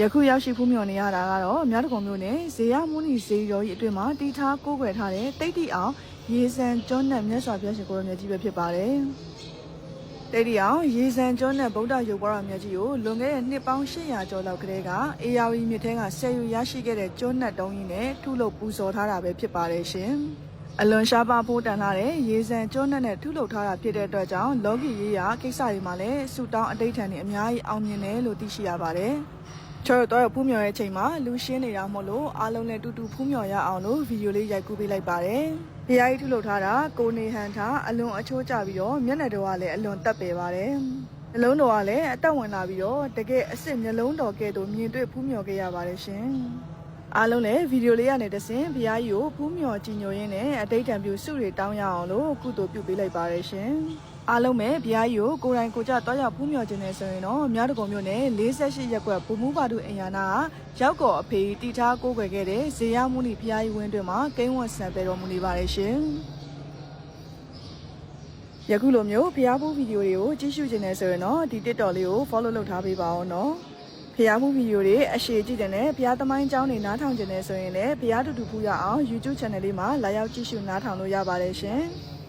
ယခုရောက်ရှိဖူးမြော်နေရတာကတော့မြတ်တကုံမြို့နယ်ဇေယမုနီဇေရောကြီးအတွင်းမှာတီထားကိုးကွယ်ထားတဲ့တိတ်တိအောင်ရေစံကျွန်းနဲ့မြတ်စွာဘုရားရှင်ကိုရောမြတ်ကြီးပဲဖြစ်ပါတယ်။တိတ်တိအောင်ရေစံကျွန်းနဲ့ဗုဒ္ဓရုပ်ပွားတော်မြတ်ကြီးကိုလွန်ခဲ့တဲ့နှစ်ပေါင်း800ကျော်လောက်ကတည်းကအေယာဝီမြစ်ထဲကဆယ်ယူရရှိခဲ့တဲ့ကျွန်းနဲ့တုံးကြီးနဲ့ထုလုပ်ပူဇော်ထားတာပဲဖြစ်ပါတယ်ရှင်။အလွန်ရှားပါဖို့တန်လာတဲ့ရေစံကျွန်းနဲ့နဲ့ထုလုပ်ထားတာဖြစ်တဲ့အတွက်ကြောင့်လောကီရေးရာကိစ္စတွေမှာလည်းဆူတောင်းအတိတ်ထန်တွေအများကြီးအောင်မြင်တယ်လို့သိရှိရပါတယ်။ ချောတော့ဖူးမြော်ရဲ့အချိန်မှာလူရှင်းနေတာမို့လို့အားလုံးလည်းတူတူဖူးမြော်ရအောင်လို့ဗီဒီယိုလေးရိုက်ကူးပေးလိုက်ပါတယ်။ဖျားကြီးထုလုပ်ထားတာကိုနေဟန်ထားအလွန်အချိုးကျပြီးတော့မျက်နှာတော်ကလည်းအလွန်တက်ပေပါတယ်။နှလုံးတော်ကလည်းအသက်ဝင်လာပြီးတော့တကယ်အစ်စ်မျက်လုံးတော်ကဲ့သို့မြင်တွေ့ဖူးမြော်ခဲ့ရပါတယ်ရှင်။ အားလုံးလည်းဗီဒီယိုလေးကနေတဆင်ဘုရားကြီးကိုဖူးမြော်ကြည်ညိုရင်းနဲ့အတိတ်တံပြုစုတွေတောင်းရအောင်လို့ကုသိုလ်ပြုပေးလိုက်ပါရရှင်။အားလုံးပဲဘုရားကြီးကိုကိုယ်တိုင်ကိုယ်ကျတောက်ရောက်ဖူးမြော်ခြင်းနဲ့ဆိုရင်တော့မြတ်တကုံမြို့နယ်48ရပ်ကွက်ဘူမူပါတုအင်ယာနာကရောက်ကော်အဖေတီထားကိုးကွယ်ခဲ့တဲ့ဇေယမုနီဘုရားကြီးဝင်းတွင်မှာကိန်းဝတ်ဆံပေတော်မူနေပါရရှင်။ယခုလိုမျိုးဖျားဖူးဗီဒီယိုတွေကိုကြည့်ရှုခြင်းနဲ့ဆိုရင်တော့ဒီ TikTok လေးကို follow လုပ်ထားပေးပါအောင်နော်။ ဖျားဖူးဗီဒီယိုတွေအရှိကြည့်တဲ့နဲ့ဖျားသမိုင်းကြောင်းတွေနားထောင်ခြင်းနဲ့ဆိုရင်လည်းဖျားတူတူဖူးရအောင် YouTube channel လေးမှာလာရောက်ကြည့်ရှုနားထောင်လို့ရပါတယ်ရှင်။